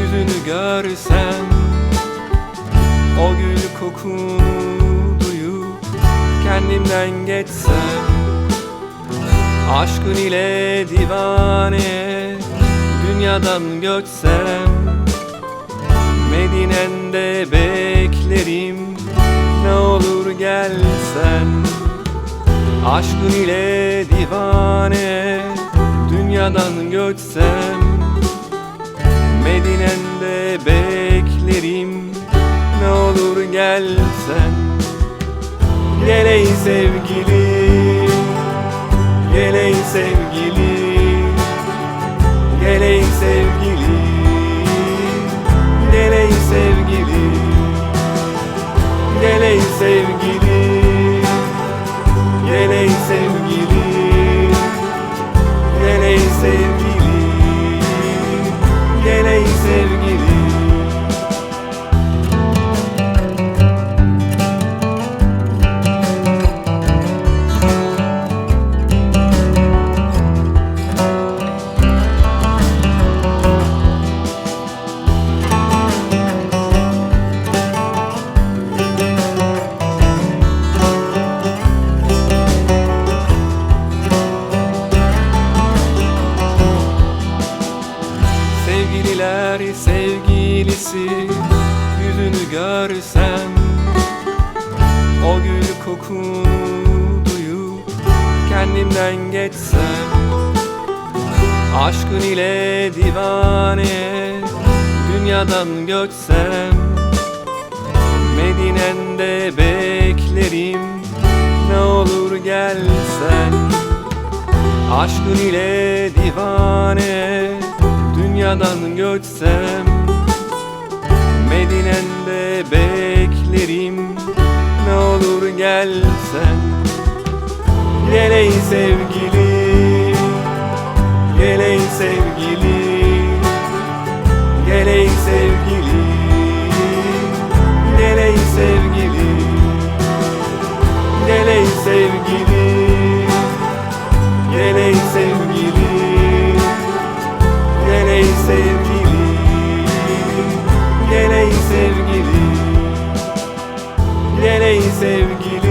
Yüzünü görsem O gül kokunu duyup Kendimden geçsem Aşkın ile divane Dünyadan göçsem Medine'nde beklerim Ne olur gelsen Aşkın ile divane Dünyadan göçsem Medine'nde beklerim. Ne olur gelsen Gel ey sevgilim Gel ey sevgilim sevgili. Sevgilisi Yüzünü görsem O gül kokunu duyup Kendimden geçsem. Aşkın ile divane Dünyadan göçsem Medine'nde beklerim Ne olur gelsen. Aşkın ile divane Dünyadan göçsem Medine'nde beklerim. Ne olur gelsen Gel ey sevgilim Gel ey sevgilim Gel ey sevgilim Gel ey sevgilim Gel ey sevgilim sevgi